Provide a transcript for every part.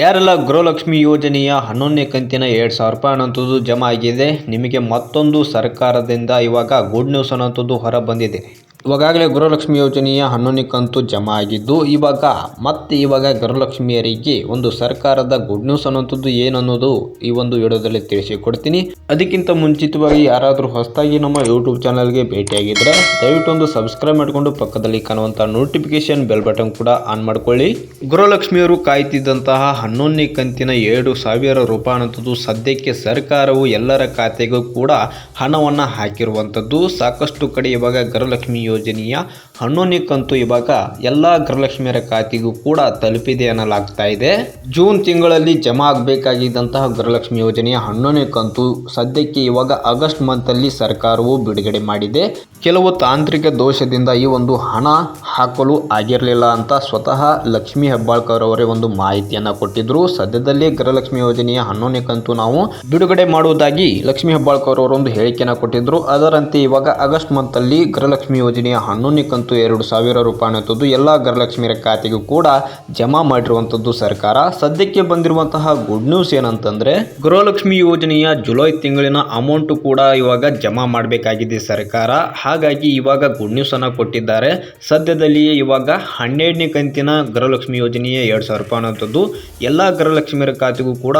ಯಾರೆಲ್ಲ ಗೃಹಲಕ್ಷ್ಮಿ ಯೋಜನೆಯ ಹನ್ನೊಂದನೇ ಕಂತಿನ ಎರಡು ಸಾವಿರ ರೂಪಾಯಿ ಅನ್ನೋಂಥದ್ದು ಜಮಾ ಆಗಿದೆ, ನಿಮಗೆ ಮತ್ತೊಂದು ಸರ್ಕಾರದಿಂದ ಇವಾಗ ಗುಡ್ ನ್ಯೂಸ್ ಅನ್ನೋಂಥದ್ದು ಹೊರ ಬಂದಿದೆ. ಇವಾಗಲೇ ಗೃಹಲಕ್ಷ್ಮಿ ಯೋಜನೆಯ ಹನ್ನೊಂದನೇ ಕಂತು ಜಮಾ ಆಗಿದ್ದು, ಇವಾಗ ಮತ್ತೆ ಇವಾಗ ಗೃಹಲಕ್ಷ್ಮಿಯರಿಗೆ ಒಂದು ಸರ್ಕಾರದ ಗುಡ್ ನ್ಯೂಸ್ ಅನ್ನೋಂಥದ್ದು ಏನನ್ನೋದು ಈ ಒಂದು ವಿಡಿಯೋದಲ್ಲಿ ತಿಳಿಸಿಕೊಡ್ತೀನಿ. ಅದಕ್ಕಿಂತ ಮುಂಚಿತವಾಗಿ ಯಾರಾದರೂ ಹೊಸದಾಗಿ ನಮ್ಮ ಯೂಟ್ಯೂಬ್ ಚಾನಲ್ಗೆ ಭೇಟಿಯಾಗಿದ್ದರೆ ದಯವಿಟ್ಟು ಒಂದು ಸಬ್ಸ್ಕ್ರೈಬ್ ಮಾಡಿಕೊಂಡು ಪಕ್ಕದಲ್ಲಿ ಕಾಣುವಂಥ ನೋಟಿಫಿಕೇಶನ್ ಬೆಲ್ ಬಟನ್ ಕೂಡ ಆನ್ ಮಾಡಿಕೊಳ್ಳಿ. ಗೃಹಲಕ್ಷ್ಮಿಯವರು ಕಾಯ್ತಿದ್ದಂತಹ ಹನ್ನೊಂದನೇ ಕಂತಿನ ಎರಡು ಸಾವಿರ ರೂಪಾಯಿ ಅನ್ನೋಂಥದ್ದು ಸದ್ಯಕ್ಕೆ ಸರ್ಕಾರವು ಎಲ್ಲರ ಖಾತೆಗೂ ಕೂಡ ಹಣವನ್ನು ಹಾಕಿರುವಂಥದ್ದು. ಸಾಕಷ್ಟು ಕಡೆ ಇವಾಗ ಗೃಹಲಕ್ಷ್ಮಿ ಯೋಜನೆಯ ಹನ್ನೊಂದನೇ ಕಂತು ಇವಾಗ ಎಲ್ಲ ಗೃಹಲಕ್ಷ್ಮಿಯರ ಖಾತೆಗೂ ಕೂಡ ತಲುಪಿದೆ ಅನ್ನಲಾಗ್ತಾ ಇದೆ. ಜೂನ್ ತಿಂಗಳಲ್ಲಿ ಜಮಾ ಆಗಬೇಕಾಗಿದ್ದಂತಹ ಗೃಹಲಕ್ಷ್ಮಿ ಯೋಜನೆಯ ಹನ್ನೊಂದನೇ ಕಂತು ಸದ್ಯಕ್ಕೆ ಇವಾಗ ಆಗಸ್ಟ್ ಮಂತಲ್ಲಿ ಸರ್ಕಾರವು ಬಿಡುಗಡೆ ಮಾಡಿದೆ. ಕೆಲವು ತಾಂತ್ರಿಕ ದೋಷದಿಂದ ಈ ಒಂದು ಹಣ ಹಾಕಲು ಆಗಿರಲಿಲ್ಲ ಅಂತ ಸ್ವತಃ ಲಕ್ಷ್ಮಿ ಹೆಬ್ಬಾಳ್ಕರ್ ಅವರೇ ಒಂದು ಮಾಹಿತಿಯನ್ನ ಕೊಟ್ಟಿದ್ರು. ಸದ್ಯದಲ್ಲೇ ಗೃಹಲಕ್ಷ್ಮಿ ಯೋಜನೆಯ ಹನ್ನೊಂದನೇ ಕಂತು ನಾವು ಬಿಡುಗಡೆ ಮಾಡುವುದಾಗಿ ಲಕ್ಷ್ಮಿ ಹೆಬ್ಬಾಳ್ಕರ್ ಅವರು ಒಂದು ಹೇಳಿಕೆಯನ್ನು ಕೊಟ್ಟಿದ್ರು. ಅದರಂತೆ ಇವಾಗ ಆಗಸ್ಟ್ ಮಂತಲ್ಲಿ ಗೃಹಲಕ್ಷ್ಮಿ ಯೋಜನೆಯ ಹನ್ನೊಂದನೇ ಕಂತು ಎರಡು ಸಾವಿರ ರೂಪಾಯಿ ಎಲ್ಲ ಗೃಹಲಕ್ಷ್ಮಿಯರ ಖಾತೆಗೂ ಕೂಡ ಜಮಾ ಮಾಡಿರುವಂಥದ್ದು ಸರ್ಕಾರ. ಸದ್ಯಕ್ಕೆ ಬಂದಿರುವಂತಹ ಗುಡ್ ನ್ಯೂಸ್ ಏನಂತಂದ್ರೆ, ಗೃಹಲಕ್ಷ್ಮಿ ಯೋಜನೆಯ ಜುಲೈ ತಿಂಗಳಿನ ಅಮೌಂಟ್ ಕೂಡ ಇವಾಗ ಜಮಾ ಮಾಡಬೇಕಾಗಿದೆ ಸರ್ಕಾರ. ಹಾಗಾಗಿ ಇವಾಗ ಗುಡ್ ನ್ಯೂಸ್ ಅನ್ನ ಕೊಟ್ಟಿದ್ದಾರೆ. ಸದ್ಯದಲ್ಲಿಯೇ ಇವಾಗ ಹನ್ನೆರಡನೇ ಕಂತಿನ ಗೃಹಲಕ್ಷ್ಮಿ ಯೋಜನೆಯ ಎರಡು ಸಾವಿರ ರೂಪಾಯಿ ಅನ್ನೋಂಥದ್ದು ಎಲ್ಲ ಗೃಹಲಕ್ಷ್ಮಿಯರ ಖಾತೆಗೂ ಕೂಡ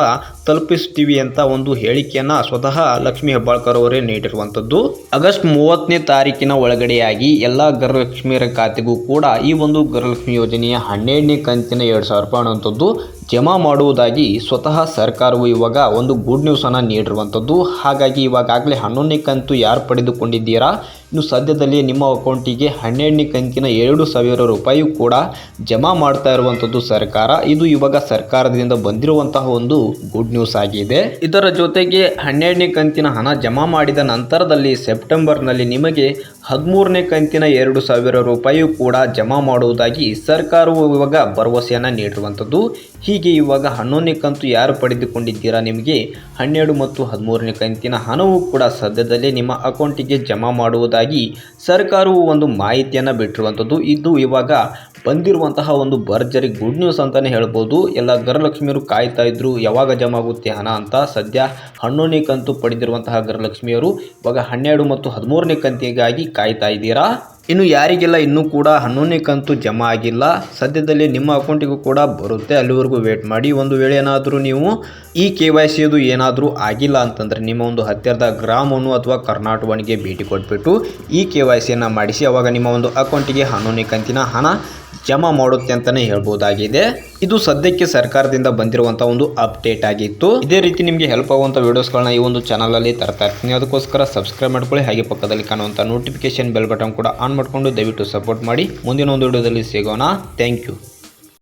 ತಲುಪಿಸ್ತೀವಿ ಅಂತ ಒಂದು ಹೇಳಿಕೆಯನ್ನ ಸ್ವತಃ ಲಕ್ಷ್ಮಿ ಹೆಬ್ಬಾಳ್ಕರ್ ಅವರೇ ನೀಡಿರುವಂಥದ್ದು. ಆಗಸ್ಟ್ ಮೂವತ್ತನೇ ತಾರೀಕಿನ ಒಳಗಡೆಯಾಗಿ ಎಲ್ಲ ಗೃಹಲಕ್ಷ್ಮಿಯರ ಖಾತೆಗೂ ಕೂಡ ಈ ಒಂದು ಗೃಹಲಕ್ಷ್ಮಿ ಯೋಜನೆಯ ಹನ್ನೆರಡನೇ ಕಂತಿನ ಎರಡು ಸಾವಿರ ರೂಪಾಯಿ ಅನ್ನುವಂಥದ್ದು ಜಮಾ ಮಾಡುವುದಾಗಿ ಸ್ವತಃ ಸರ್ಕಾರವು ಇವಾಗ ಒಂದು ಗುಡ್ ನ್ಯೂಸನ್ನು ನೀಡಿರುವಂಥದ್ದು. ಹಾಗಾಗಿ ಇವಾಗಾಗಲೇ ಹನ್ನೊಂದನೇ ಕಂತು ಯಾರು ಪಡೆದುಕೊಂಡಿದ್ದೀರಾ? ಇನ್ನು ಸದ್ಯದಲ್ಲಿ ನಿಮ್ಮ ಅಕೌಂಟಿಗೆ ಹನ್ನೆರಡನೇ ಕಂತಿನ ಎರಡು ಸಾವಿರ ರೂಪಾಯಿ ಕೂಡ ಜಮಾ ಮಾಡ್ತಾ ಇರುವಂಥದ್ದು ಸರ್ಕಾರ. ಇದು ಇವಾಗ ಸರ್ಕಾರದಿಂದ ಬಂದಿರುವಂತಹ ಒಂದು ಗುಡ್ ನ್ಯೂಸ್ ಆಗಿದೆ. ಇದರ ಜೊತೆಗೆ ಹನ್ನೆರಡನೇ ಕಂತಿನ ಹಣ ಜಮಾ ಮಾಡಿದ ನಂತರದಲ್ಲಿ ಸೆಪ್ಟೆಂಬರ್ನಲ್ಲಿ ನಿಮಗೆ ಹದಿಮೂರನೇ ಕಂತಿನ ಎರಡು ಸಾವಿರ ರೂಪಾಯಿ ಕೂಡ ಜಮಾ ಮಾಡುವುದಾಗಿ ಸರ್ಕಾರವು ಇವಾಗ ಭರವಸೆಯನ್ನು ನೀಡಿರುವಂಥದ್ದು. ಹೀಗೆ ಇವಾಗ ಹನ್ನೊಂದನೇ ಕಂತು ಯಾರು ಪಡೆದುಕೊಂಡಿದ್ದೀರಾ ನಿಮಗೆ? ಹನ್ನೆರಡು ಮತ್ತು ಹದಿಮೂರನೇ ಕಂತಿನ ಹಣವು ಕೂಡ ಸದ್ಯದಲ್ಲೇ ನಿಮ್ಮ ಅಕೌಂಟಿಗೆ ಜಮಾ ಮಾಡುವುದಾಗಿ ಸರ್ಕಾರವು ಒಂದು ಮಾಹಿತಿಯನ್ನು ಬಿಟ್ಟಿರುವಂಥದ್ದು. ಇದು ಇವಾಗ ಬಂದಿರುವಂತಹ ಒಂದು ಭರ್ಜರಿ ಗುಡ್ ನ್ಯೂಸ್ ಅಂತಲೇ ಹೇಳ್ಬೋದು. ಎಲ್ಲ ಗರಲಕ್ಷ್ಮಿಯರು ಕಾಯ್ತಾ ಇದ್ರು, ಯಾವಾಗ ಜಮಾ ಆಗುತ್ತೆ ಹಣ ಅಂತ. ಸದ್ಯ ಹನ್ನೊಂದನೇ ಕಂತು ಪಡೆದಿರುವಂತಹ ಗೃಹಲಕ್ಷ್ಮಿಯರು ಇವಾಗ ಹನ್ನೆರಡು ಮತ್ತು ಹದಿಮೂರನೇ ಕಂತಿಗಾಗಿ ಕಾಯ್ತಾ ಇದ್ದೀರಾ? ಇನ್ನು ಯಾರಿಗೆಲ್ಲ ಇನ್ನೂ ಕೂಡ ಹನ್ನೊಂದನೇ ಕಂತು ಜಮಾ ಆಗಿಲ್ಲ, ಸದ್ಯದಲ್ಲಿ ನಿಮ್ಮ ಅಕೌಂಟಿಗೂ ಕೂಡ ಬರುತ್ತೆ. ಅಲ್ಲಿವರೆಗೂ ವೇಟ್ ಮಾಡಿ. ಒಂದು ವೇಳೆ ಏನಾದರೂ ನೀವು ಈ ಕೆ ವೈ ಸಿದು ಏನಾದರೂ ಆಗಿಲ್ಲ ಅಂತಂದರೆ ನಿಮ್ಮ ಒಂದು ಹತ್ತಿರದ ಗ್ರಾಮವನ್ನು ಅಥವಾ ಕರ್ನಾಟಕವನಿಗೆ ಭೇಟಿ ಕೊಟ್ಬಿಟ್ಟು ಈ ಕೆ ವೈ ಸಿಯನ್ನು ಮಾಡಿಸಿ, ಅವಾಗ ನಿಮ್ಮ ಒಂದು ಅಕೌಂಟಿಗೆ ಹನ್ನೊಂದನೇ ಕಂತಿನ ಹಣ ಜಮಾ ಮಾಡುತ್ತೆ ಅಂತಾನೆ ಹೇಳ್ಬೋದಾಗಿದೆ. ಇದು ಸದ್ಯಕ್ಕೆ ಸರ್ಕಾರದಿಂದ ಬಂದಿರುವಂತಹ ಒಂದು ಅಪ್ಡೇಟ್ ಆಗಿತ್ತು. ಇದೇ ರೀತಿ ನಿಮಗೆ ಹೆಲ್ಪ್ ಆಗುವಂಥ ವಿಡಿಯೋಸ್ಗಳನ್ನ ಈ ಒಂದು ಚಾನಲಲ್ಲಿ ತರ್ತಾ ಇರ್ತೀನಿ. ಅದಕ್ಕೋಸ್ಕರ ಸಬ್ಸ್ಕ್ರೈಬ್ ಮಾಡ್ಕೊಳ್ಳಿ. ಹಾಗೆ ಪಕ್ಕದಲ್ಲಿ ಕಾಣುವಂತ ನೋಟಿಫಿಕೇಶನ್ ಬೆಲ್ ಬಟನ್ ಕೂಡ ಆನ್ ಮಾಡಿಕೊಂಡು ದಯವಿಟ್ಟು ಸಪೋರ್ಟ್ ಮಾಡಿ. ಮುಂದಿನ ಒಂದು ವಿಡಿಯೋದಲ್ಲಿ ಸಿಗೋಣ. Thank you